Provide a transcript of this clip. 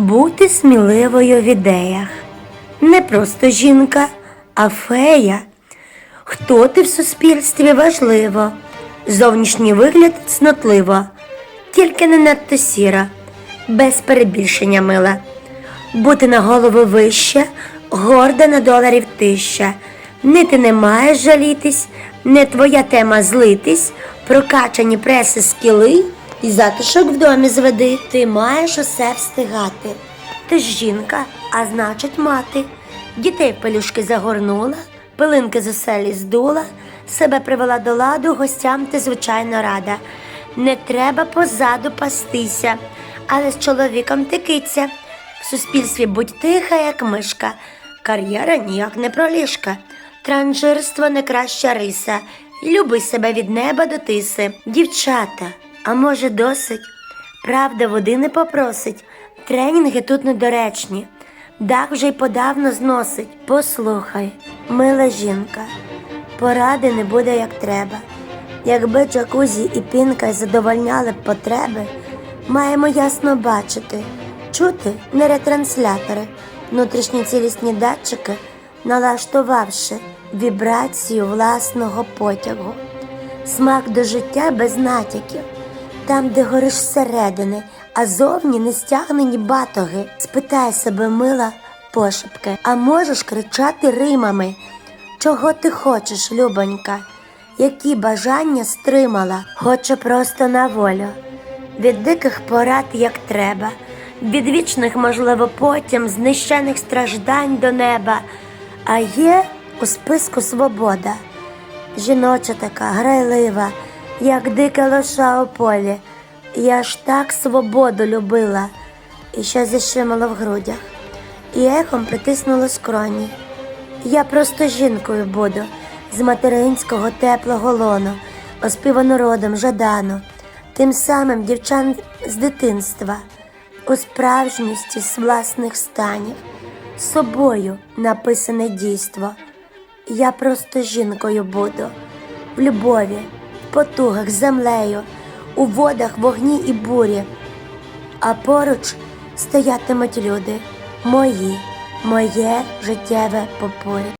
бути сміливою в ідеях. Не просто жінка, а фея. Хто ти в суспільстві важливо, зовнішній вигляд цнотливо, тільки не надто сіра, без перебільшення мила. Бути на голову вище, горда на доларів тища. Не ти не маєш жалітись, не твоя тема злитись, прокачані преси скіли і затишок в домі зведи. Ти маєш усе встигати. Ти ж жінка, а значить мати. Дітей пелюшки загорнула, пилинки з оселі здула, себе привела до ладу, гостям ти звичайно рада. Не треба позаду пастися, але з чоловіком ти киця. В суспільстві будь тиха, як мишка, кар'єра ніяк не проліжка, транжирство не краща риса, люби себе від неба до тиси. Дівчата, а може досить? Правда, води не попросить, тренінги тут недоречні. Дах вже й подавно зносить. Послухай, мила жінка, поради не буде як треба. Якби джакузі і пінка задовольняли б потреби, маємо ясно бачити, чути не ретранслятори, внутрішні цілісні датчики, налаштувавши вібрацію власного потягу, смак до життя без натяків, там, де гориш зсередини, а зовні не стягнені батоги. Спитай себе, мила пошепки, а можеш кричати римами. Чого ти хочеш, любонька? Які бажання стримала, хоче просто на волю. Від диких порад як треба, від вічних, можливо, потім знищених страждань до неба. А є у списку свобода. Жіноча така, грайлива, як дике лоша у полі. Я ж так свободу любила, і ще зіщимало в грудях, і ехом притиснуло скроні. Я просто жінкою буду з материнського теплого лону, оспівано родом жадану, тим самим дівчан з дитинства, у справжністі з власних станів, собою написане дійство. Я просто жінкою буду, в любові, потугах землею, у водах вогні і бурі, а поруч стоятимуть люди, мої, моє життєве попорі.